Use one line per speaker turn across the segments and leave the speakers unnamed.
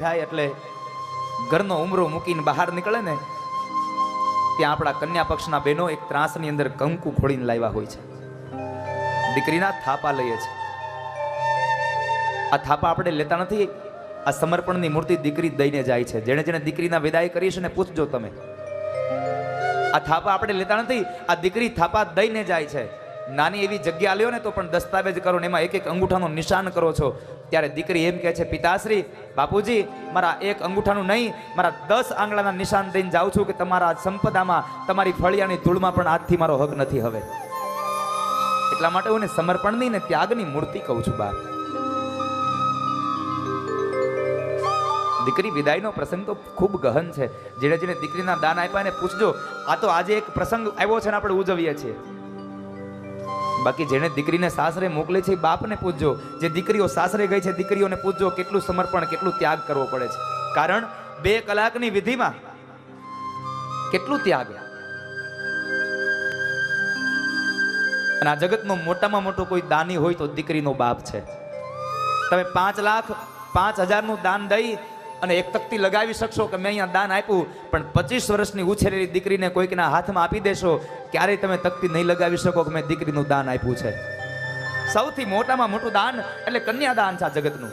થાય એટલે ઘરનો ઉમરો મૂકીને બહાર નીકળે ને, ત્યાં આપણા કન્યા પક્ષના બહેનો એક ત્રાસની અંદર કંકુ ખોળીને લાવ્યા હોય છે. દીકરીના થાપા લઈએ છે. આ થાપા આપણે લેતા નથી, આ સમર્પણની મૂર્તિ દીકરી દઈને જાય છે. જેણે જેણે દીકરીના વિદાય કરી છે ને પૂછજો તમે. આ થાપા આપણે લેતા નથી, આ દીકરી થાપા દઈને જાય છે. નાની એવી જગ્યા લ્યો ને તો પણ દસ્તાવેજ કરો ને એમાં એક એક અંગૂઠાનો નિશાન કરો છો. ત્યારે દીકરી એમ કહે છે, પિતાશ્રી, બાપુજી, મારા એક અંગૂઠાનું નહીં, મારા દસ આંગળાના નિશાન દઈને જાઉં છું કે તમારા સંપદામાં તમારી ફળિયાની ધૂળમાં પણ આજથી મારો હક નથી હવે. એટલા માટે હું સમર્પણની ને ત્યાગની મૂર્તિ કહું છું બાપ દીકરી, વિદાયનો પ્રસંગ તો ખૂબ ગહન છે. જેણે જેને દીકરીના દાન આપ્યા ને પૂછજો, આ તો આજે એક પ્રસંગ આવ્યો છે ને આપણે ઉજવીએ છીએ. બાકી જેને દીકરીને સાસરે મોકલે છે બાપને પૂછજો જે દીકરીઓ સાસરે ગઈ છે દીકરીઓને પૂછજો કેટલું સમર્પણ, કેટલું ત્યાગ કરવો પડે છે. કારણ બે કલાકની વિધિમાં કેટલું ત્યાગ. અને આ જગતનો મોટામાં મોટો કોઈ દાની હોય તો દીકરીનો બાપ છે. તમે પાંચ લાખ, પાંચ હજારનું દાન દઈ અને એક તકતી લગાવી શકશો કે મેં અહીંયા દાન આપ્યું, પણ પચીસ વર્ષની ઉછેરેલી દીકરીને કોઈકના હાથમાં આપી દેશો, ક્યારેય તમે તકતી નહીં લગાવી શકો કે મેં દીકરીનું દાન આપ્યું છે. સૌથી મોટામાં મોટું દાન એટલે કન્યાદાન છે આ જગતનું.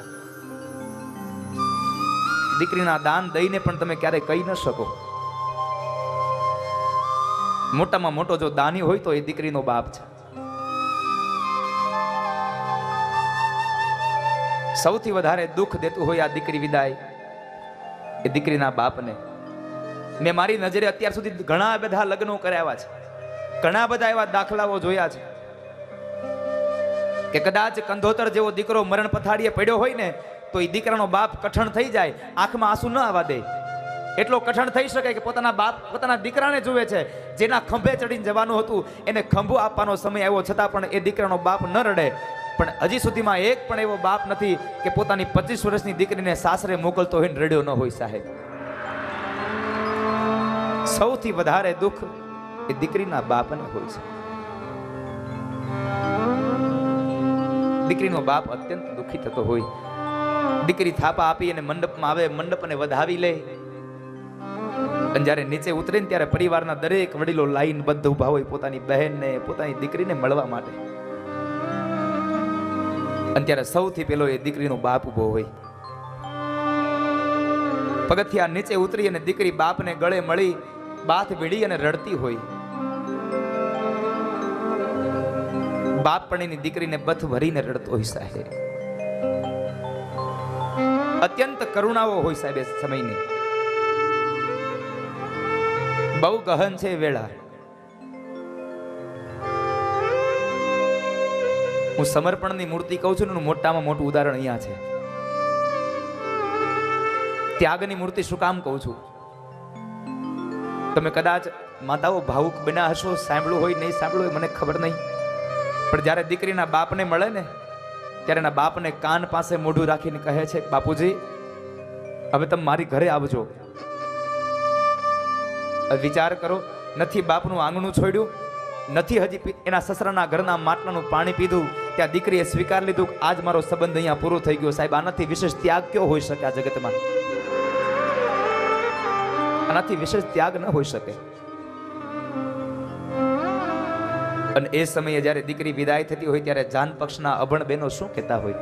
દીકરીના દાન દઈને પણ તમે ક્યારેય કહી ન શકો. મોટામાં મોટો જો દાની હોય તો એ દીકરીનો બાપ છે. સૌથી વધારે દુઃખ દેતું હોય આ દીકરી વિદાય. એ દીકરીના બાપને. મેં મારી નજરે અત્યાર સુધી ઘણા બધા લગ્નો કરાવ્યા છે. ઘણા બધા એવા દાખલાઓ જોયા છે. કે કદાચ કંધોતર જેવો દીકરો મરણ પથારીએ પડ્યો હોય ને, તો એ દીકરાનો બાપ કઠણ થઈ જાય, આંખમાં આંસુ ન આવવા દે. એટલો કઠણ થઈ શકે કે પોતાના બાપ, પોતાના દીકરાને જુએ છે. જેના ખંભે ચડીને જવાનું હતું, એને ખંભો આપવાનો સમય આવ્યો છતાં પણ એ દીકરાનો બાપ ન રડે. પણ હજી સુધીમાં એક પણ એવો બાપ નથી કે પોતાની પચીસ વર્ષની દીકરીને સાસરે મોકલતો હોય રડ્યો ન હોય સાહેબ. સૌથી વધારે દુઃખ એ દીકરીના બાપને હોય છે. દીકરીનો બાપ અત્યંત દુઃખી થતો હોય. દીકરી થાપા આપી અને મંડપમાં આવે, મંડપને વધાવી લે. અને જ્યારે નીચે ઉતરીને ત્યારે પરિવારના દરેક વડીલો લાઈન બદ્ધ ઊભા હોય પોતાની બહેનને, પોતાની દીકરીને મળવા માટે. અને ત્યારે સૌથી પેલો એ દીકરીનો બાપ ઊભો હોય. પગથિયા નીચે ઉતરી અને દીકરી બાપને ગળે મળી બાથ ભીડી અને રડતી હોય. બાપ પણ એની દીકરીને બથ ભરીને રડતો હોય સાહેબ. અત્યંત કરુણાઓ હોય સાહેબ એ સમયની. બહુ ગહન છે વેળા. હું સમર્પણની મૂર્તિ કહું છું ને મોટામાં મોટું ઉદાહરણ અહીંયા છે. ત્યાગની મૂર્તિ શું કામ કહું છું? તમે કદાચ માતાઓ ભાવુક બન્યા હશો, સાંભળ્યું હોય, નહીં સાંભળ્યું હોય, મને ખબર નહીં. પણ જ્યારે દીકરીના બાપને મળે ને, ત્યારે એના બાપને કાન પાસે મોઢું રાખીને કહે છે, બાપુજી, હવે તમે મારી ઘરે આવજો. વિચાર કરો. નથી બાપનું આંગણું છોડ્યું, નથી હજી એના સસરાના ઘરના માટલાનું પાણી પીધું. ત્યાં દીકરીએ સ્વીકાર લીધું આજ મારો સંબંધ અહીંયા પૂરો થઈ ગયો. સાહેબ, આનાથી વિશેષ ત્યાગ કયો હોઈ શકે આ જગતમાં? આનાથી વિશેષ ત્યાગ ન હોઈ શકે. અને એ સમયે જ્યારે દીકરી વિદાય થતી હોય ત્યારે જાન પક્ષના અભણ બહેનો શું કહેતા હોય?